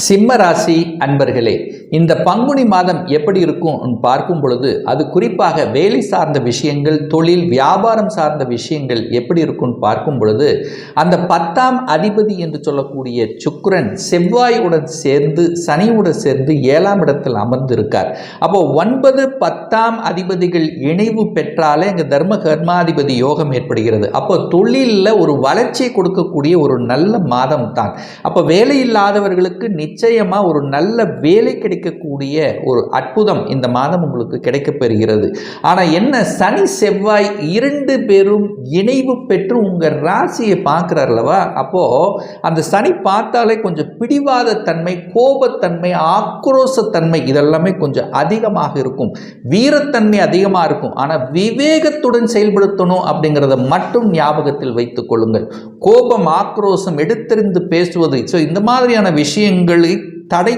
சிம்ம ராசி அன்பர்களே இந்த பங்குனி மாதம் எப்படி இருக்கும் பார்க்கும் பொழுது அது குறிப்பாக வேலை சார்ந்த விஷயங்கள் தொழில் வியாபாரம் சார்ந்த விஷயங்கள் எப்படி இருக்கும்னு பார்க்கும் பொழுது அந்த பத்தாம் அதிபதி என்று சொல்லக்கூடிய சுக்கரன் செவ்வாயுடன் சேர்ந்து சனியுடன் சேர்ந்து ஏழாம் இடத்தில் அமர்ந்திருக்கார். அப்போ ஒன்பது பத்தாம் அதிபதிகள் இணைவு பெற்றாலே இங்கே தர்ம கர்மாதிபதி யோகம் ஏற்படுகிறது. அப்போ தொழிலில் ஒரு வளர்ச்சியை கொடுக்கக்கூடிய ஒரு நல்ல மாதம் தான் அப்போ வேலை இல்லாதவர்களுக்கு நிச்சயமாக ஒரு நல்ல வேலை கிடைக்கக்கூடிய ஒரு அற்புதம் இந்த மாதம் உங்களுக்கு கிடைக்கப்பெறுகிறது. ஆனால் என்ன? சனி செவ்வாய் இரண்டு பேரும் இணைவு பெற்று உங்கள் ராசியை பார்க்குறாருலவா அப்போது அந்த சனி பார்த்தாலே கொஞ்சம் பிடிவாத தன்மை கோபத்தன்மை ஆக்ரோசத்தன்மை இதெல்லாமே கொஞ்சம் அதிகமாக இருக்கும். வீரத்தன்மை அதிகமாக இருக்கும். ஆனால் விவேகத்துடன் செயல்படுத்தணும் அப்படிங்கிறத மட்டும் ஞாபகத்தில் வைத்துக் கொள்ளுங்கள். கோபம் ஆக்ரோசம் எடுத்திருந்து பேசுவது. ஸோ இந்த மாதிரியான விஷயங்களை தடை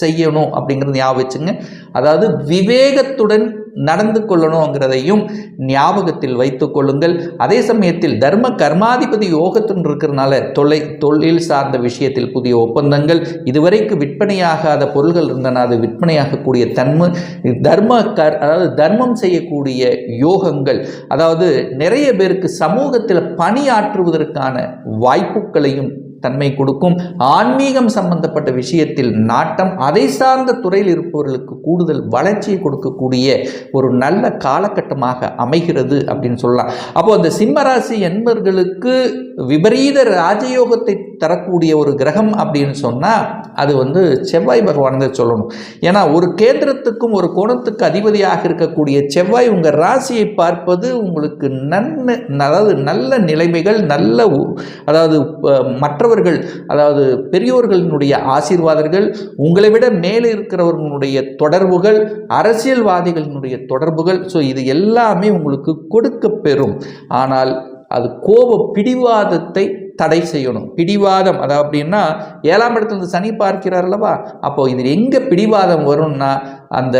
செய்யணும் அப்படிங்கிறது ஞாபகம் வச்சுங்க. அதாவது விவேகத்துடன் நடந்து கொள்ளணுங்கிறதையும் ஞாபகத்தில் வைத்து கொள்ளுங்கள். அதே சமயத்தில் தர்ம கர்மாதிபதி யோகத்துடன் இருக்கிறனால தொலை தொழில் சார்ந்த விஷயத்தில் புதிய ஒப்பந்தங்கள் இதுவரைக்கு விற்பனையாகாத பொருள்கள் இருந்தன அது விற்பனையாகக்கூடிய தன்மை தர்ம கர் அதாவது தர்மம் செய்யக்கூடிய யோகங்கள் அதாவது நிறைய பேருக்கு சமூகத்தில் பணியாற்றுவதற்கான வாய்ப்புகளையும் தன்மை கொடுக்கும். ஆன்மீகம் சம்பந்தப்பட்ட விஷயத்தில் நாட்டம் அதை சார்ந்த துறையில் இருப்பவர்களுக்கு கூடுதல் வளர்ச்சியை கொடுக்கக்கூடிய ஒரு நல்ல காலகட்டமாக அமைகிறது அப்படின்னு சொல்லலாம். அப்போ அந்த சிம்மராசி என்பர்களுக்கு விபரீத ராஜயோகத்தை தரக்கூடிய ஒரு கிரகம் அப்படின்னு சொன்னால் அது வந்து செவ்வாய் பகவான் தான் சொல்லணும். ஏன்னா ஒரு கேந்திரத்துக்கும் ஒரு கோணத்துக்கு அதிபதியாக இருக்கக்கூடிய செவ்வாய் உங்கள் ராசியை பார்ப்பது உங்களுக்கு நன்மை அதாவது நல்ல நிலைமைகள் நல்ல உ- அதாவது மற்றவர் மற்றவர்கள் அதாவது பெரியோர்களினுடைய ஆசீர்வாதங்கள் உங்களை விட மேலே இருக்கிறவர்களுடைய தொடர்புகள் அரசியல்வாதிகளினுடைய தொடர்புகள் ஸோ இது எல்லாமே உங்களுக்கு கொடுக்க பெறும். ஆனால் அது கோப பிடிவாதத்தை தடை செய்யணும். பிடிவாதம் அதாவது அப்படின்னா ஏழாம் இடத்துல இருந்து சனி பார்க்கிறார் அல்லவா? அப்போ இதில் எங்கே பிடிவாதம் வரும்னா அந்த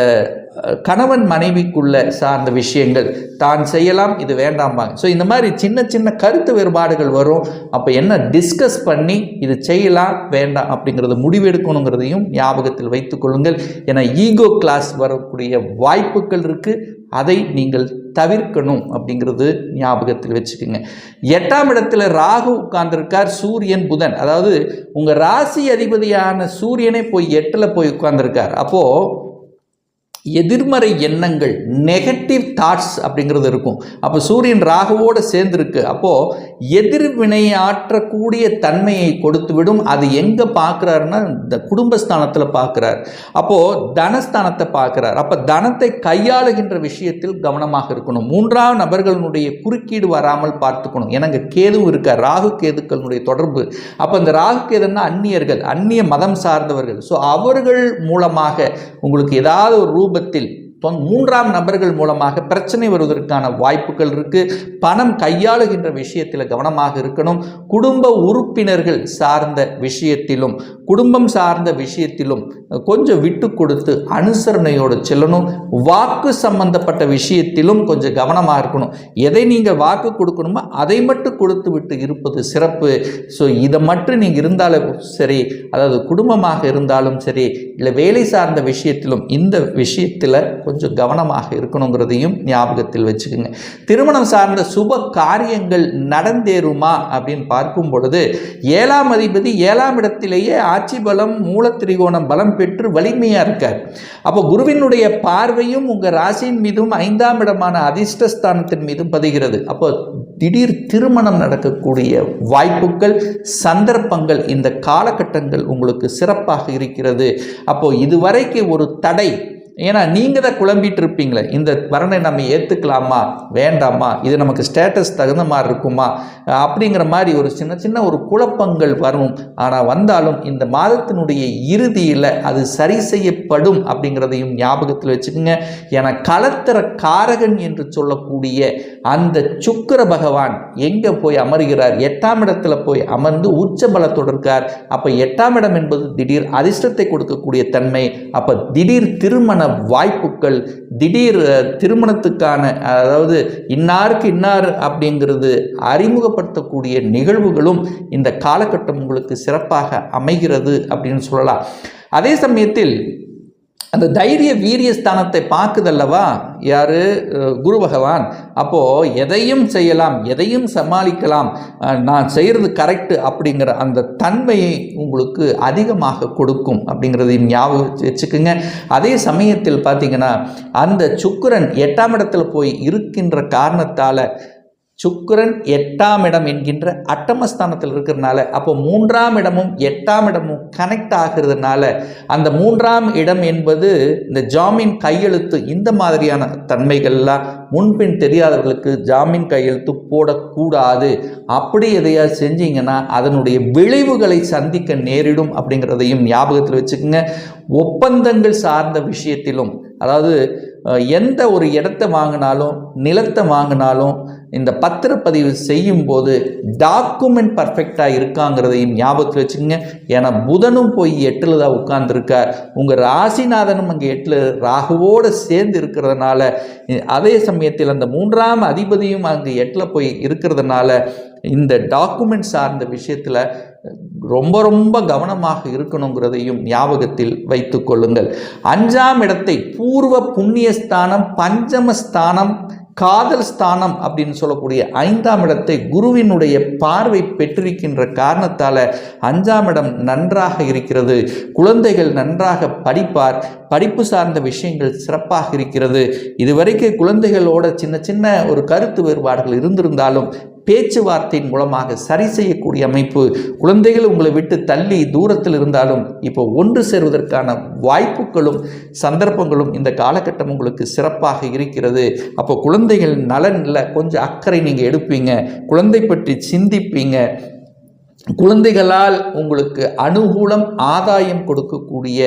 கணவன் மனைவிக்குள்ள சார்ந்த விஷயங்கள் தான் செய்யலாம் இது வேண்டாம்பாங்க. ஸோ இந்த மாதிரி சின்ன சின்ன கருத்து வேறுபாடுகள் வரும். அப்போ என்ன? டிஸ்கஸ் பண்ணி இது செய்யலாம் வேண்டாம் அப்படிங்கிறத முடிவெடுக்கணுங்கிறதையும் ஞாபகத்தில் வைத்துக்கொள்ளுங்கள் ஏன்னா ஈகோ கிளாஸ் வரக்கூடிய வாய்ப்புகள் இருக்குது அதை நீங்கள் தவிர்க்கணும் அப்படிங்கிறது ஞாபகத்தில் வச்சுக்கோங்க. எட்டாம் இடத்துல ராகு உட்கார்ந்துருக்கார் சூரியன் புதன். அதாவது உங்கள் ராசி அதிபதியான சூரியனே போய் எட்டில் போய் உட்கார்ந்துருக்கார். அப்போது எதிர்மறை எண்ணங்கள் நெகட்டிவ் தாட்ஸ் அப்படிங்கிறது இருக்கும். அப்போ சூரியன் ராகுவோடு சேர்ந்துருக்கு. அப்போது எதிர்வினையாற்றக்கூடிய தன்மையை கொடுத்துவிடும். அது எங்கே பார்க்குறாருன்னா இந்த குடும்பஸ்தானத்தில் பார்க்குறார். அப்போது தனஸ்தானத்தை பார்க்குறார். அப்போ தனத்தை கையாளுகின்ற விஷயத்தில் கவனமாக இருக்கணும். மூன்றாம் நபர்களுடைய குறுக்கீடு வராமல் பார்த்துக்கணும். எனக்கு கேதுவும் இருக்கார். ராகு கேதுக்களுடைய தொடர்பு. அப்போ இந்த ராகு கேதுன்னா அந்நியர்கள் அந்நிய மதம் சார்ந்தவர்கள். ஸோ அவர்கள் மூலமாக உங்களுக்கு ஏதாவது ஒரு குடும்பத்தில் மூன்றாம் நபர்கள் மூலமாக பிரச்சனை வருவதற்கான வாய்ப்புகள் இருக்கு. பணம் கையாளுகின்ற விஷயத்தில் கவனமாக இருக்கணும். குடும்ப உறுப்பினர்கள் சார்ந்த விஷயத்திலும் குடும்பம் சார்ந்த விஷயத்திலும் கொஞ்சம் விட்டு கொடுத்து அனுசரணையோடு செல்லணும். வாக்கு சம்பந்தப்பட்ட விஷயத்திலும் கொஞ்சம் கவனமாக இருக்கணும். எதை நீங்கள் வாக்கு கொடுக்கணுமோ அதை மட்டும் கொடுத்து விட்டு இருப்பது சிறப்பு. ஸோ இதை மட்டும் நீங்கள் இருந்தாலும் சரி அதாவது குடும்பமாக இருந்தாலும் சரி இல்லை வேலை சார்ந்த விஷயத்திலும் இந்த விஷயத்தில் கொஞ்சம் கவனமாக இருக்கணுங்கிறதையும் ஞாபகத்தில் வச்சுக்கோங்க. திருமணம் சார்ந்த சுப காரியங்கள் நடந்தேறுமா அப்படின்னு பார்க்கும் பொழுது ஏழாம் அதிபதி ஏழாம் இடத்திலேயே ஆட்சி பலம் மூலத்திரிகோணம் பலம் பெற்று வலிமையாக இருக்கார். அப்போ குருவினுடைய பார்வையும் உங்கள் ராசியின் மீதும் ஐந்தாம் இடமான அதிர்ஷ்டஸ்தானத்தின் மீதும் பதிகிறது. அப்போ திடீர் திருமணம் நடக்கக்கூடிய வாய்ப்புகள் சந்தர்ப்பங்கள் இந்த காலகட்டங்கள் உங்களுக்கு சிறப்பாக இருக்கிறது. அப்போ இதுவரைக்கு ஒரு தடை ஏன்னா நீங்கள் தான் குழம்பிட்டு இருப்பீங்களே. இந்த வரனை நம்ம ஏற்றுக்கலாமா வேண்டாமா? இது நமக்கு ஸ்டேட்டஸ் தகுந்த மாதிரி இருக்குமா? அப்படிங்கிற மாதிரி ஒரு சின்ன சின்ன ஒரு குழப்பங்கள் வரும். ஆனால் வந்தாலும் இந்த மாதத்தினுடைய இறுதியில் அது சரி செய்யப்படும் அப்படிங்கிறதையும் ஞாபகத்தில் வச்சுக்கோங்க. ஏன்னா களத்திர காரகன் என்று சொல்லக்கூடிய அந்த சுக்கிர பகவான் எங்கே போய் அமர்கிறார்? எட்டாம் இடத்துல போய் அமர்ந்து உச்ச பலத்தோடு இருக்கார். அப்போ எட்டாம் இடம் என்பது திடீர் அதிர்ஷ்டத்தை கொடுக்கக்கூடிய தன்மை. அப்போ திடீர் திருமண வாய்ப்புகள் திடீர் திருமணத்துக்கான அதாவது இன்னாருக்கு இன்னார் அப்படிங்கிறது அறிமுகப்படுத்தக்கூடிய நிகழ்வுகளும் இந்த காலகட்டம் உங்களுக்கு சிறப்பாக அமைகிறது அப்படின்னு சொல்லலாம். அதே சமயத்தில் அந்த தைரிய வீரிய ஸ்தானத்தை பார்க்குதல்லவா? யாரு? குரு பகவான். அப்போது எதையும் செய்யலாம் எதையும் சமாளிக்கலாம். நான் செய்கிறது கரெக்டு அப்படிங்கிற அந்த தன்மையை உங்களுக்கு அதிகமாக கொடுக்கும் அப்படிங்கிறதையும் ஞாபகம் வச்சுக்கோங்க. அதே சமயத்தில் பார்த்தீங்கன்னா அந்த சுக்கரன் எட்டாம் இடத்துல போய் இருக்கின்ற காரணத்தால் சுக்கரன் எட்டாம் இடம் என்கின்ற அட்டமஸ்தானத்தில் இருக்கிறதுனால அப்போ மூன்றாம் இடமும் எட்டாம் இடமும் கனெக்ட் ஆகிறதுனால அந்த மூன்றாம் இடம் என்பது இந்த ஜாமீன் கையெழுத்து இந்த மாதிரியான தன்மைகள்லாம் முன்பின் தெரியாதவர்களுக்கு ஜாமீன் கையெழுத்து போடக்கூடாது. அப்படி எதையா செஞ்சீங்கன்னா அதனுடைய விளைவுகளை சந்திக்க நேரிடும் அப்படிங்கிறதையும் ஞாபகத்தில் வச்சுக்கோங்க. ஒப்பந்தங்கள் சார்ந்த விஷயத்திலும் அதாவது எந்த ஒரு இடத்த வாங்கினாலும் நிலத்தை வாங்கினாலும் இந்த பத்திரப்பதிவு செய்யும் போது டாக்குமெண்ட் பர்ஃபெக்டாக இருக்காங்கிறதையும் ஞாபகத்தில் வச்சுக்கோங்க. ஏன்னா புதனும் போய் எட்டில் தான் உட்கார்ந்துருக்கார். உங்கள் ராசிநாதனும் அங்கே எட்டில் ராகுவோடு சேர்ந்து இருக்கிறதுனால அதே சமயத்தில் அந்த மூன்றாம் அதிபதியும் அங்கே எட்டில் போய் இருக்கிறதுனால இந்த டாக்குமெண்ட் சார்ந்த விஷயத்தில் ரொம்ப ரொம்ப கவனமாக இருக்கணுங்கிறதையும் ஞாபகத்தில் வைத்து கொள்ளுங்கள். அஞ்சாம் இடத்தை பூர்வ புண்ணியஸ்தானம் பஞ்சமஸ்தானம் காதல் ஸ்தானம் அப்படின்னு சொல்லக்கூடிய ஐந்தாம் இடத்தை குருவினுடைய பார்வை பெற்றிருக்கின்ற காரணத்தால் அஞ்சாம் இடம் நன்றாக இருக்கிறது. குழந்தைகள் நன்றாக படிப்பார். படிப்பு சார்ந்த விஷயங்கள் சிறப்பாக இருக்கிறது. இதுவரைக்கும் குழந்தைகளோட சின்ன சின்ன ஒரு கருத்து வேறுபாடுகள் இருந்திருந்தாலும் பேச்சுவார்த்தையின் மூலமாக சரி செய்யக்கூடிய அமைப்பு குழந்தைகள் உங்களை விட்டு தள்ளி தூரத்தில் இருந்தாலும் இப்போ ஒன்று சேருவதற்கான வாய்ப்புகளும் சந்தர்ப்பங்களும் இந்த காலகட்டம் உங்களுக்கு சிறப்பாக இருக்கிறது. அப்போ குழந்தைகள் நலனில் கொஞ்சம் அக்கறை நீங்கள் எடுப்பீங்க. குழந்தை பற்றி சிந்திப்பீங்க. குழந்தைகளால் உங்களுக்கு அனுகூலம் ஆதாயம் கொடுக்கக்கூடிய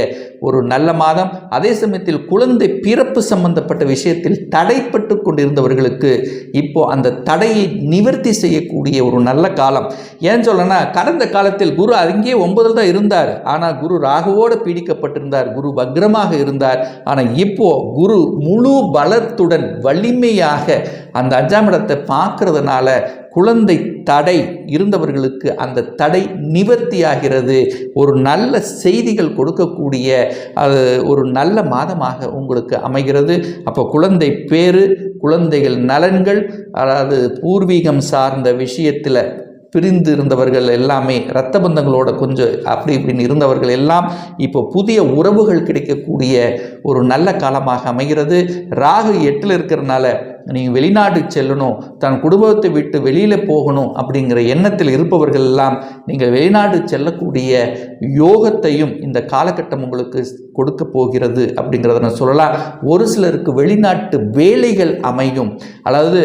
ஒரு நல்ல மாதம். அதே சமயத்தில் குழந்தை பிறப்பு சம்பந்தப்பட்ட விஷயத்தில் தடைப்பட்டு கொண்டிருந்தவர்களுக்கு இப்போ அந்த தடையை நிவர்த்தி செய்யக்கூடிய ஒரு நல்ல காலம். ஏன் சொல்லனா கடந்த காலத்தில் குரு அங்கேயே ஒன்பதில் தான் இருந்தார். ஆனால் குரு ராகுவோடு பீடிக்கப்பட்டிருந்தார். குரு வக்ரமாக இருந்தார். ஆனால் இப்போ குரு முழு பலத்துடன் வலிமையாக அந்த அஞ்சாம் இடத்தை பார்க்கறதுனால குழந்தை தடை இருந்தவர்களுக்கு அந்த தடை நிவர்த்தியாகிறது. ஒரு நல்ல செய்திகள் கொடுக்கக்கூடிய அது ஒரு நல்ல மாதமாக உங்களுக்கு அமைகிறது. அப்போ குழந்தை பேரு குழந்தைகள் நலன்கள் அதாவது பூர்வீகம் சார்ந்த விஷயத்தில் பிரிந்து இருந்தவர்கள் எல்லாமே இரத்த பந்தங்களோட கொஞ்சம் அப்படி இப்படின்னு இருந்தவர்கள் எல்லாம் இப்போ புதிய உறவுகள் கிடைக்கக்கூடிய ஒரு நல்ல காலமாக அமைகிறது. ராகு எட்டில் இருக்கிறனால நீங்கள் வெளிநாடு செல்லணும் தன் குடும்பத்தை விட்டு வெளியில் போகணும் அப்படிங்கிற எண்ணத்தில் இருப்பவர்கள் எல்லாம் நீங்கள் வெளிநாடு செல்லக்கூடிய யோகத்தையும் இந்த காலகட்டம் உங்களுக்கு கொடுக்க போகிறது அப்படிங்கிறத நான் சொல்லலாம். ஒரு சிலருக்கு வெளிநாட்டு வேலைகள் அமையும். அதாவது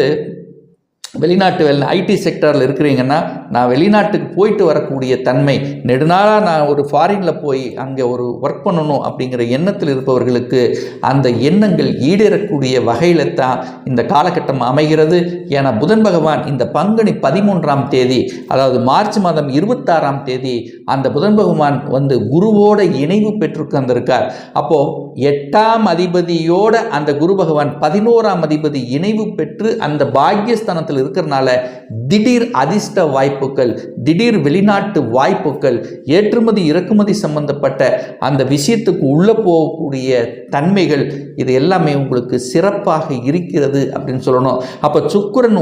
வெளிநாட்டு வேலை ஐடி செக்டரில் இருக்கிறீங்கன்னா நான் வெளிநாட்டுக்கு போயிட்டு வரக்கூடிய தன்மை நெடுநாளாக நான் ஒரு ஃபாரினில் போய் அங்கே ஒரு ஒர்க் பண்ணணும் அப்படிங்கிற எண்ணத்தில் இருப்பவர்களுக்கு அந்த எண்ணங்கள் ஈடேறக்கூடிய வகையில் தான் இந்த காலகட்டம் அமைகிறது. ஏன்னா புதன் பகவான் இந்த பங்குனி பதிமூன்றாம் தேதி அதாவது மார்ச் மாதம் இருபத்தாறாம் தேதி அந்த புதன் பகவான் வந்து குருவோட இணைவு பெற்றுக்கந்திருக்கார் அப்போது எட்டாம் அதிபதியோட அந்த குரு பகவான் பதினோராம் அதிபதி இணைவு பெற்று அந்த பாக்கியஸ்தானத்தில் இருக்கிறதுனால திடீர் அதிர்ஷ்ட வாய்ப்புகள் திடீர் வெளிநாட்டு வாய்ப்புகள் ஏற்றுமதி இறக்குமதி சம்பந்தப்பட்ட அந்த விஷயத்துக்கு உள்ளே போகக்கூடிய தன்மைகள் இது எல்லாமே உங்களுக்கு சிறப்பாக இருக்கிறது அப்படின்னு சொல்லணும். அப்போ சுக்கரன்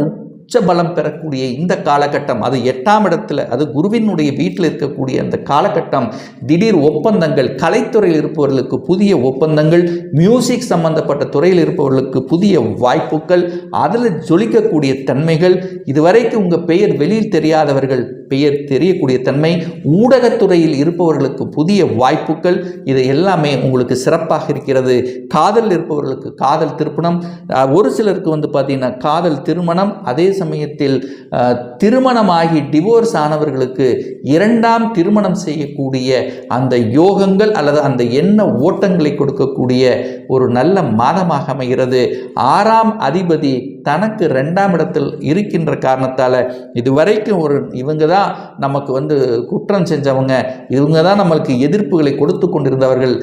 உச்ச பலம் பெறக்கூடிய இந்த காலகட்டம் அது எட்டாம் இடத்துல அது குருவினுடைய வீட்டில் இருக்கக்கூடிய அந்த காலகட்டம் திடீர் ஒப்பந்தங்கள் கலைத்துறையில் இருப்பவர்களுக்கு புதிய ஒப்பந்தங்கள் மியூசிக் சம்பந்தப்பட்ட துறையில் இருப்பவர்களுக்கு புதிய வாய்ப்புகள் அதில் ஜொலிக்கக்கூடிய தன்மைகள் இதுவரைக்கும் உங்கள் பெயர் வெளியில் தெரியாதவர்கள் பெயர் தெரியக்கூடிய தன்மை ஊடகத்துறையில் இருப்பவர்களுக்கு புதிய வாய்ப்புகள் இது எல்லாமே உங்களுக்கு சிறப்பாக இருக்கிறது. காதல் இருப்பவர்களுக்கு காதல் திருப்பணம் ஒரு சிலருக்கு வந்து பார்த்தீங்கன்னா காதல் திருமணம் அதே சமயத்தில் திருமணமாகி டிவோர்ஸ் ஆனவர்களுக்கு இரண்டாம் திருமணம் செய்யக்கூடிய அந்த யோகங்கள் அல்லது அந்த எண்ண ஓட்டங்களை கொடுக்கக்கூடிய ஒரு நல்ல மாதமாக அமைகிறது. ஆறாம் அதிபதி தனக்கு ரெண்டாம் இடத்தில் இருக்கின்ற காரணத்தால் இதுவரைக்கும் ஒரு இவங்க தான் நமக்கு வந்து குற்றம் செஞ்சவங்க இவங்க தான் நம்மளுக்கு எதிர்ப்புகளை கொடுத்து கொண்டிருந்தவர்கள்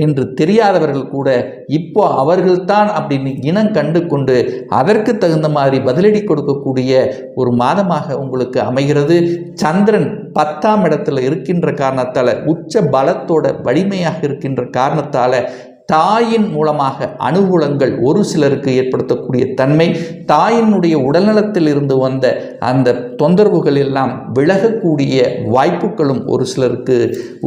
என்று தெரியாதவர்கள் கூட இப்போ அவர்கள்தான் அப்படின்னு இனம் கண்டு கொண்டு அதற்கு தகுந்த மாதிரி பதிலடி கொடுக்கக்கூடிய ஒரு மாதமாக உங்களுக்கு அமைகிறது. சந்திரன் பத்தாம் இடத்துல இருக்கின்ற காரணத்தால் உச்ச பலத்தோட வலிமையாக இருக்கின்ற காரணத்தால் தாயின் மூலமாக அனுகூலங்கள் ஒரு சிலருக்கு ஏற்படுத்தக்கூடிய தன்மை தாயினுடைய உடல்நலத்தில் இருந்து வந்த அந்த தொந்தரவுகள் எல்லாம் விலகக்கூடிய வாய்ப்புகளும் ஒரு சிலருக்கு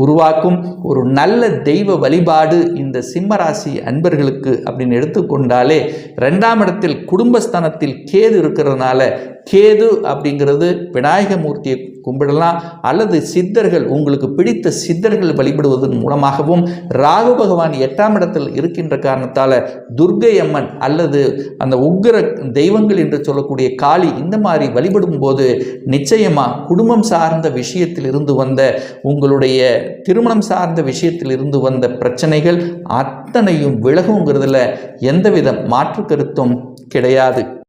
உருவாக்கும். ஒரு நல்ல தெய்வ வழிபாடு இந்த சிம்மராசி அன்பர்களுக்கு அப்படின்னு எடுத்துக்கொண்டாலே ரெண்டாம் இடத்தில் குடும்பஸ்தானத்தில் கேது இருக்கிறதுனால கேது அப்படிங்கிறது விநாயக மூர்த்தியை கும்பிடலாம். அல்லது சித்தர்கள் உங்களுக்கு பிடித்த சித்தர்கள் வழிபடுவதன் மூலமாகவும் ராகு பகவான் எட்டாம் இடத்தில் இருக்கின்ற காரணத்தால் துர்க்கை அம்மன் அல்லது அந்த உக்ர தெய்வங்கள் என்று சொல்லக்கூடிய காளி இந்த மாதிரி வழிபடும் போது நிச்சயமாக குடும்பம் சார்ந்த விஷயத்தில் இருந்து வந்த உங்களுடைய திருமணம் சார்ந்த விஷயத்தில் இருந்து வந்த பிரச்சனைகள் அத்தனையும் விலகுங்கிறதுல எந்தவித மாற்று கருத்தும் கிடையாது.